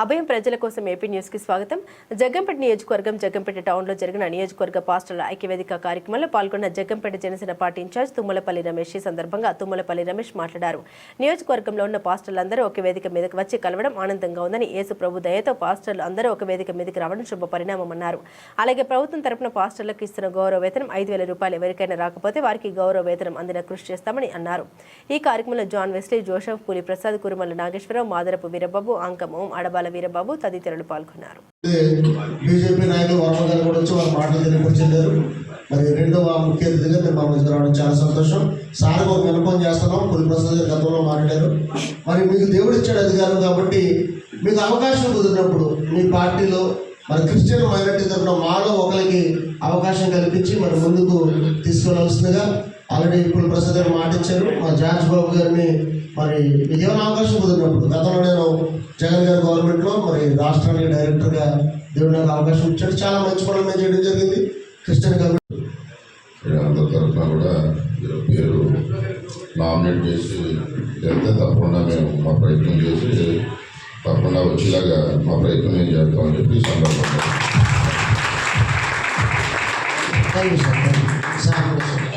అభయం ప్రజల కోసం ఏపీ న్యూస్కి స్వాగతం. జగ్గంపేట నియోజకవర్గం జగ్గంపేట టౌన్లో జరిగిన నియోజకవర్గ పాస్టర్ల ఐక్యవేదిక కార్యక్రమంలో పాల్గొన్న జగ్గంపేట జనసేన పార్టీ ఇన్ఛార్జ్ తుమ్మలపల్లి రమేష్ ఈ సందర్భంగా తుమ్మలపల్లి రమేష్ మాట్లాడారు. నియోజకవర్గంలో ఉన్న పాస్టర్లందరూ ఒక వేదిక మీదకి వచ్చి కలవడం ఆనందంగా ఉందని యేసు ప్రభు దయతో పాస్టర్లు అందరూ ఒక వేదిక మీదకి రావడం శుభ పరిణామమన్నారు అలాగే ప్రభుత్వం తరపున పాస్టర్లకు ఇస్తున్న గౌరవ వేతనం ఐదు వేల రూపాయలు ఎవరికైనా రాకపోతే వారికి గౌరవ వేతనం అందిన కృషి చేస్తామని అన్నారు. ఈ కార్యక్రమంలో John Wesley Joseph Puli Prasad Kurumala Nageswara Rao Madarapu Veerababu Ankam Om Adabala Veerababu తదితరులు పాల్గొన్నారు. బీజేపీ నాయకులు వర్మ గారు కూడా వచ్చి వాళ్ళ మాటలు తెలియపరిచారు మరి రెండవ ముఖ్య అతిథిగా మీరు మా మధ్య రావడం చాలా సంతోషం. సార్ ఒక వినపం చేస్తున్నాం. పులి ప్రసాద్ గతంలో మాట్లాడారు. మరి మీకు దేవుడు ఇచ్చాడు అధికారం కాబట్టి మీకు అవకాశం కుదిరినప్పుడు మీ పార్టీలో మరి క్రిస్టియన్ మైనార్టీ తరఫున మాలో ఒకరికి అవకాశం కల్పించి మరి ముందుకు తీసుకెళ్ళవలసిందిగా ఆల్రెడీ పులి ప్రసాద్ గారు మాట ఇచ్చారు మా జార్జ్ బాబు గారిని మరి ఏమైనా అవకాశం కుదిరినప్పుడు గతంలో నేను జగన్ గారి గవర్నమెంట్లో మరి రాష్ట్రానికి డైరెక్టర్గా దేవుడు నాకు అవకాశం ఇచ్చాడు. చాలా మంచి పనులు మేము చేయడం జరిగింది. క్రిస్టియన్ కమిటీ అందరి తరఫున కూడా వీళ్ళ పేరు నామినేట్ చేసి వెళ్తే తప్పకుండా మేము మా ప్రయత్నం చేసి తప్పకుండా వచ్చేలాగా మా ప్రయత్నం మేము చేస్తామని చెప్పి సందర్భంగా. Thank you sir thank you sir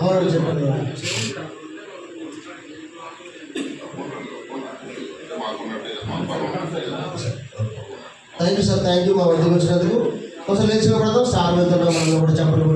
కూడా చెప్పండి thank you sir thank you మా వద్దకు వచ్చినందుకు. ఒకసారి లేచిన పడదాం సార్ వెళ్తున్నాం మనం కూడా చెప్పండి